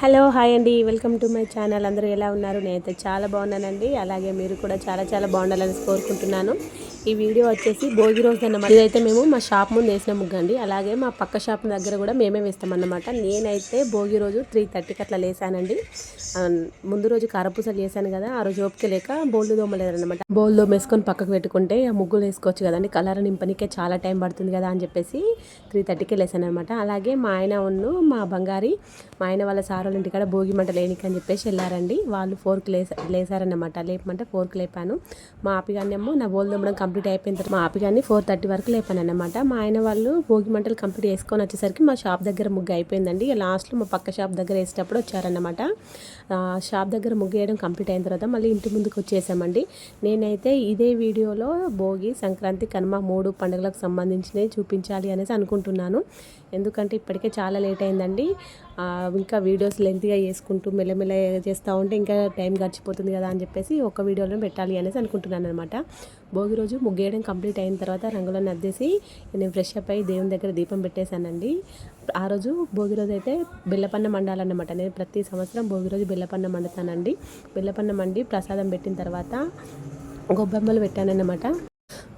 Hello hi అండి. Welcome to my channel. అందరూ ఎలా ఉన్నారు? నేనైతే చాలా బాగున్నానండి. అలాగే మీరు కూడా చాలా చాలా బాగుండాలని కోరుకుంటున్నాను. ఈ వీడియో వచ్చేసి భోగి రోజు అన్నమాట. ఇదైతే మేము మా షాప్ ముందు వేసిన ముగ్గండి అలాగే మా పక్క షాప్ దగ్గర కూడా మేమే వేస్తామన్నమాట. నేనైతే భోగి రోజు త్రీ థర్టీకి అట్లా లేసానండి. ముందు రోజు కారపూసలు చేశాను కదా ఆ రోజు ఓపిక లేక బోల్డ్ దోమలేదన్నమాట. బోల్ దోమేసుకొని పక్కకు పెట్టుకుంటే ఆ ముగ్గులు వేసుకోవచ్చు కదండి. కలర్ నింపనికే చాలా టైం పడుతుంది కదా అని చెప్పేసి త్రీ థర్టీకి లేసాను అనమాట అలాగే మా ఆయన ఉన్ను మా బంగారి మా ఆయన వాళ్ళ సార్ వాళ్ళ ఇంటికాడ భోగి మంట లేనికి అని చెప్పేసి వెళ్ళారండి. వాళ్ళు ఫోర్క్ లేసా లేసారన్నమాట. లేపమంటే ఫోర్క్ లేపాను. మా ఆపిగానేమో నా బోల్ దొమ్మడం కంప్లీట్ అయిపోయిన తర్వాత మా ఆపిగాన్ని ఫోర్ థర్టీ వరకు లేపాను అనమాట మా ఆయన వాళ్ళు భోగి మంటలు కంప్లీట్ చేసుకొని వచ్చేసరికి మా షాప్ దగ్గర ముగ్గు అయిపోయిందండి. లాస్ట్లో మా పక్క షాప్ దగ్గర వేసేటప్పుడు వచ్చారన్నమాట. షాప్ దగ్గర ముగ్గు వేయడం కంప్లీట్ అయిన తర్వాత మళ్ళీ ఇంటి ముందుకు వచ్చేసామండి. నేనైతే ఇదే వీడియోలో భోగి సంక్రాంతి కనుమ మూడు పండుగలకు సంబంధించినవి చూపించాలి అనేసి అనుకుంటున్నాను. ఎందుకంటే ఇప్పటికే చాలా లేట్ అయిందండి. ఇంకా వీడియోస్ లెంత్గా చేసుకుంటూ మెల్లమెల్ల చేస్తూ ఉంటే ఇంకా టైం గడిచిపోతుంది కదా అని చెప్పేసి ఒక వీడియోలో పెట్టాలి అనేసి అనుకుంటున్నాను అనమాట భోగి రోజు ముగ్గేయడం కంప్లీట్ అయిన తర్వాత రంగులను అద్దేసి నేను ఫ్రెష్ అప్ అయ్యి దేవుని దగ్గర దీపం పెట్టేశానండి. ఆ రోజు భోగి రోజు అయితే బెల్లపన్నం వండాలన్నమాట నేను ప్రతి సంవత్సరం భోగి రోజు బెల్లపన్నం వండుతానండి బెల్లపన్నం వండి ప్రసాదం పెట్టిన తర్వాత గొబ్బెమ్మలు పెట్టానన్నమాట.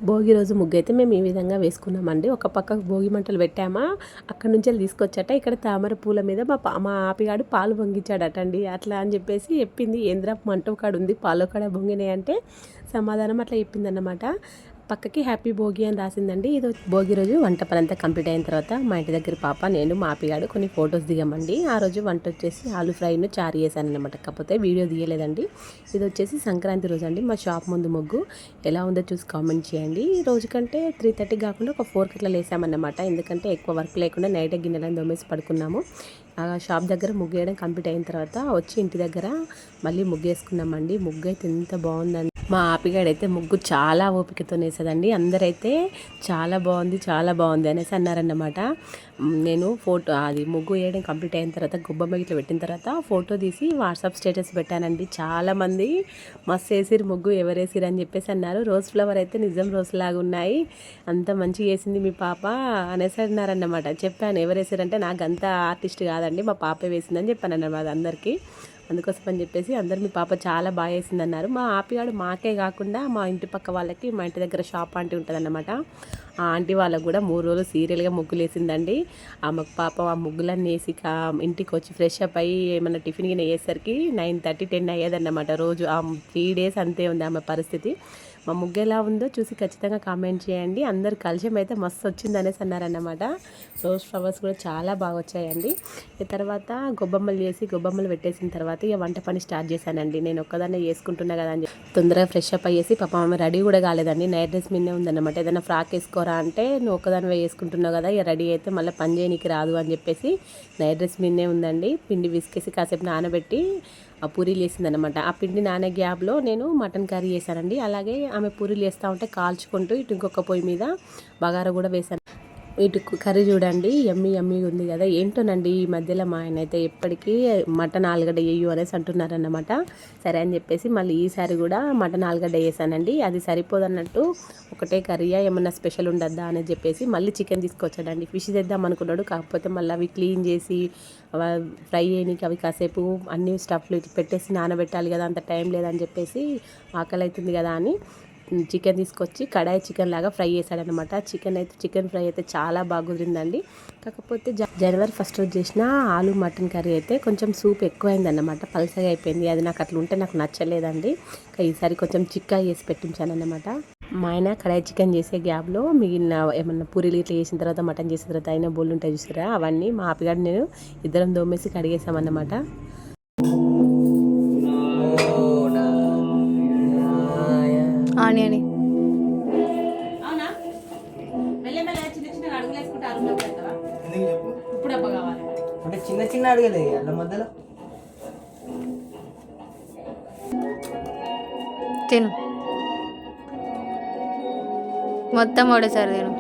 భోగి రోజు ముగ్గు అయితే మేము ఈ విధంగా వేసుకున్నామండి. ఒక పక్కకు భోగి మంటలు పెట్టామా అక్కడ నుంచి వెళ్ళి తీసుకొచ్చట. ఇక్కడ తామర పూల మీద మా పా- మా ఆపిగాడు పాలు పొంగించాడట అండి అట్లా అని చెప్పేసి చెప్పింది. ఏంద్రా మంట కాడ ఉంది పాలు కాడ పొంగినాయి అంటే సమాధానం అట్లా చెప్పిందన్నమాట. పక్కకి హ్యాపీ భోగి అని రాసిందండి. ఇది భోగి రోజు వంట పని అంతా కంప్లీట్ అయిన తర్వాత మా ఇంటి దగ్గర పాప నేను మా ఆపిగాడు కొన్ని ఫొటోస్ దిగామండి. ఆ రోజు వంట వచ్చేసి ఆలు ఫ్రైను చారు చేశాను అనమాట కాకపోతే వీడియో తీయలేదండి ఇది వచ్చేసి సంక్రాంతి రోజు అండి. మా షాప్ ముందు ముగ్గు. ఎలా ఉందో చూసి కామెంట్ చేయండి. ఈ రోజు కంటే త్రీ థర్టీ కాకుండా ఒక ఫోర్కి ఇట్లా లేసామన్నమాట. ఎందుకంటే ఎక్కువ వర్క్ లేకుండా నైట్ గిన్నెలను దొమ్మేసి పడుకున్నాము. ఆ షాప్ దగ్గర ముగ్గు వేయడం కంప్లీట్ అయిన తర్వాత వచ్చి ఇంటి దగ్గర మళ్ళీ ముగ్గు వేసుకున్నామండి ముగ్గు అయితే ఎంత బాగుందండి. మా ఆపిగాడైతే ముగ్గు చాలా ఓపికతో వేసేదండి. అందరైతే చాలా బాగుంది చాలా బాగుంది అనేసి అన్నారన్నమాట. నేను ఫోటో అది ముగ్గు వేయడం కంప్లీట్ అయిన తర్వాత గుబ్బమ్మ ఇట్లా పెట్టిన తర్వాత ఫోటో తీసి వాట్సాప్ స్టేటస్ పెట్టానండి. చాలామంది మస్తు వేసిరు ముగ్గు ఎవరేసిరు అని చెప్పేసి అన్నారు. రోజ్ ఫ్లవర్ అయితే నిజం రోజ్ లాగా ఉన్నాయి. అంత మంచిగా వేసింది మీ పాప అనేసి అన్నారన్నమాట. చెప్పాను ఎవరు నాకు అంత ఆర్టిస్ట్ కాదండి మా పాపే వేసిందని చెప్పాను అన్నమాట అందరికీ. అందుకోసం అని చెప్పేసి అందరు మీ పాప చాలా బాగా వేసిందన్నారు మా ఆపిగాడు మాకే కాకుండా మా ఇంటి పక్క వాళ్ళకి మా ఇంటి దగ్గర షాప్ ఆంటీ ఉంటుందన్నమాట. ఆ ఆంటీ వాళ్ళకు కూడా మూడు రోజులు సీరియల్గా ముగ్గులు వేసిందండి పాపం ఆ ముగ్గులన్నీ వేసి ఇంటికి వచ్చి ఫ్రెష్ అప్ అయ్యి ఏమైనా టిఫిన్ గిన్నె వేసేసరికి నైన్ థర్టీ టెన్ అయ్యేదన్నమాట రోజు. ఆ త్రీ డేస్ అంతే ఉంది ఆమె పరిస్థితి. మా ముగ్గు ఎలా ఉందో చూసి ఖచ్చితంగా కామెంట్ చేయండి. అందరు కలిసి అయితే మస్తు వచ్చింది అనేసి అన్నారన్నమాట. రోజ్ ఫ్లవర్స్ కూడా చాలా బాగా వచ్చాయండి తర్వాత గొబ్బమ్మలు చేసి గొబ్బమ్మలు పెట్టేసిన తర్వాత ఇక వంట పని స్టార్ట్ చేశానండి. నేను ఒక్కదాన్నే చేసుకుంటున్నా కదా అని చెప్పి తొందరగా ఫ్రెష్ అప్ అయ్యేసి పాప ఆమె రెడీ కూడా కాలేదండి. నైట్ డ్రెస్ మీదే ఉందన్నమాట. ఏదైనా ఫ్రాక్ వేసుకోరా అంటే నువ్వు ఒక్కదానివే వేసుకుంటున్నావు కదా ఇక రెడీ అయితే మళ్ళీ పని చేయనీకి రాదు అని చెప్పేసి నైట్ డ్రెస్ మీదే ఉందండి. పిండి విసికేసి కాసేపు నానబెట్టి ఆ పూరీలు వేసిందనమాట ఆ పిండి నానే గ్యాప్లో నేను మటన్ కర్రీ చేశానండి. అలాగే ఆమె పూరీలు వేస్తూ ఉంటే కాల్చుకుంటూ ఇటు ఇంకొక పొయ్యి మీద బగారా కూడా వేశాను. ఇటు కర్రీ చూడండి ఎమ్మి ఎమ్మిగా ఉంది కదా. ఏంటోనండి ఈ మధ్యలో మా ఆయన అయితే ఎప్పటికీ మటన్ ఆలుగడ్డ వేయు అనేసి అంటున్నారన్నమాట. సరే అని చెప్పేసి మళ్ళీ ఈసారి కూడా మటన్ ఆలుగడ్డ వేసానండి. అది సరిపోదన్నట్టు ఒకటే కర్రీయా ఏమన్నా స్పెషల్ ఉండద్దా అని చెప్పేసి మళ్ళీ చికెన్ తీసుకొచ్చాడండి. ఫిష్ తెద్దాం అనుకున్నాడు. కాకపోతే మళ్ళీ అవి క్లీన్ చేసి అవి ఫ్రై చేయడానికి అవి కాసేపు అన్ని స్టఫ్లు పెట్టేసి నానబెట్టాలి కదా అంత టైం లేదని చెప్పేసి ఆకలి అవుతుంది కదా అని చికెన్ తీసుకొచ్చి కడాయి చికెన్ లాగా ఫ్రై చేశాడనమాట చికెన్ అయితే చికెన్ ఫ్రై అయితే చాలా బాగా కాకపోతే జ- జనవరి ఫస్ట్ రోజు చేసిన ఆలు మటన్ కర్రీ అయితే కొంచెం సూప్ ఎక్కువైందన్నమాట. పలసగా అయిపోయింది. అది నాకు అట్లా ఉంటే నాకు నచ్చలేదండి. ఈసారి కొంచెం చిక్కా చేసి పెట్టించానన్నమాట. మా ఆయన కడాయి చికెన్ చేసే గ్యాప్లో మిగిలిన ఏమన్నా పూరీలు ఇట్లా చేసిన తర్వాత మటన్ చేసిన తర్వాత అయినా బోళ్ళు ఉంటాయి చూసారా అవన్నీ మా ఆపిగాడు నేను ఇద్దరం దోమేసి కడిగేసామన్నమాట. అంటే చిన్న చిన్న అడగలే అల్ల మధ్యలో తిను. మొత్తం ఒకటేసారి తిను.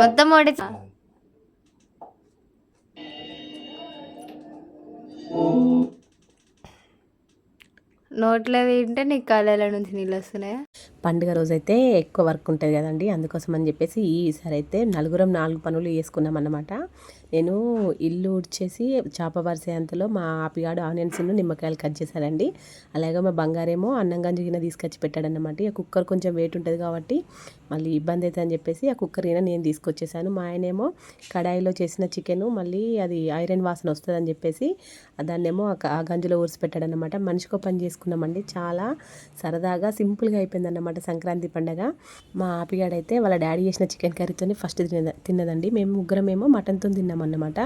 మొత్తం ఒకటే నోట్లో తింటే నీకు కళ్ళ నుంచి నీళ్ళు వస్తున్నాయా? పండుగ రోజైతే ఎక్కువ వర్క్ ఉంటుంది కదండి. అందుకోసం అని చెప్పేసి ఈసారి అయితే నలుగురం నాలుగు పనులు చేసుకున్నాం అన్నమాట నేను ఇల్లు ఉడ్చేసి చేప వరిసేంతలో మా ఆపిగాడు ఆనియన్స్ నిమ్మకాయలు కట్ చేశాడండి. అలాగే మా బంగారేమో అన్నం గంజి గిన్నె తీసుకొచ్చి పెట్టాడన్నమాట. ఆ కుక్కర్ కొంచెం వెయిట్ ఉంటుంది కాబట్టి మళ్ళీ ఇబ్బంది అవుతుంది అని చెప్పేసి ఆ కుక్కర్ గిన్నె నేను తీసుకొచ్చేసాను. మా ఆయనేమో కడాయిలో చేసిన చికెన్ మళ్ళీ అది ఐరన్ వాసన వస్తుందని చెప్పేసి దాన్నేమో ఆ గంజిలో ఊరిసి పెట్టాడనమాట మనిషికో పని చేసుకున్నామండి. చాలా సరదాగా సింపుల్గా అయిపోయింది అయిపోయిందన్నమాట సంక్రాంతి పండగ. మా ఆపిగాడైతే వాళ్ళ డాడీ చేసిన చికెన్ కర్రీతోనే ఫస్ట్ తిన తిన్నదండి. మేము ముగ్గురమేమో మటన్తో తిన్నామన్నమాట.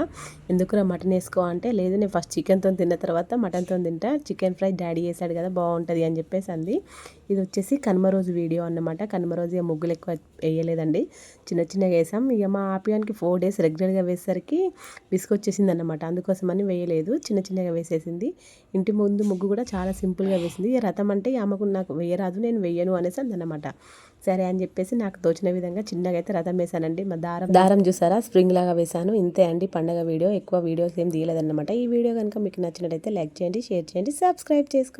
ఎందుకురా మటన్ వేసుకో అంటే లేదు నేను ఫస్ట్ చికెన్తో తిన్న తర్వాత మటన్తో తింటా. చికెన్ ఫ్రై డాడీ చేశాడు కదా బాగుంటుంది అని చెప్పేసి అంది. ఇది వచ్చేసి కనుమ రోజు వీడియో అన్నమాట. కనుమ రోజు ముగ్గులు ఎక్కువ వేయలేదండి. చిన్న చిన్నగా వేసాం. ఇక మా ఆపియానికి ఫోర్ డేస్ రెగ్యులర్గా వేసేసరికి విసుకొచ్చేసింది అనమాట అందుకోసమని వేయలేదు. చిన్న చిన్నగా వేసేసింది. ఇంటి ముందు ముగ్గు కూడా చాలా సింపుల్గా వేసింది. ఈ రథం అంటే ఆమెకు నాకు వేయరాదు నేను వేయను అనేసి అందనమాట సరే అని చెప్పేసి నాకు తోచిన విధంగా చిన్నగా అయితే రథం వేసానండి మా దారం దారం చూసారా? స్ప్రింగ్ లాగా వేసాను ఇంతే అండి. పండగ వీడియో. ఎక్కువ వీడియోస్ ఏం తీయలేదన్నమాట. ఈ వీడియో కనుక మీకు నచ్చినట్టయితే లైక్ చేయండి షేర్ చేయండి సబ్స్క్రైబ్ చేసుకోండి.